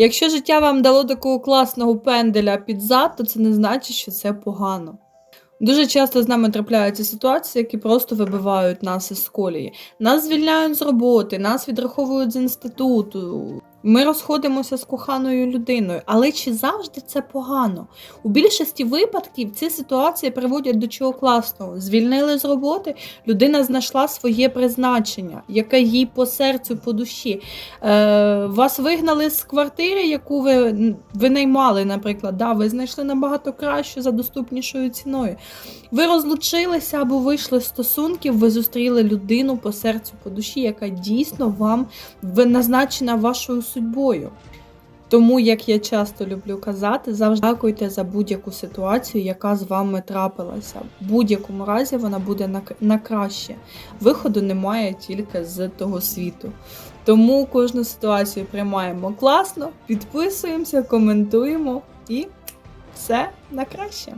Якщо життя вам дало такого класного пенделя під зад, то це не значить, що це погано. Дуже часто з нами трапляються ситуації, які просто вибивають нас із колії. Нас звільняють з роботи, нас відраховують з інституту. Ми розходимося з коханою людиною, але чи завжди це погано? У більшості випадків ці ситуації приводять до чого класного. Звільнили з роботи, людина знайшла своє призначення, яке їй по серцю, по душі. Е, вас вигнали з квартири, яку ви винаймали, наприклад. Да, ви знайшли набагато кращу за доступнішою ціною. Ви розлучилися або вийшли з стосунків, ви зустріли людину по серцю, по душі, яка дійсно вам назначена вашою судьбою. Тому, як я часто люблю казати, завжди дякуйте за будь-яку ситуацію, яка з вами трапилася. В будь-якому разі вона буде на, на краще. Виходу немає тільки з того світу. Тому кожну ситуацію приймаємо класно, підписуємося, коментуємо і все на краще.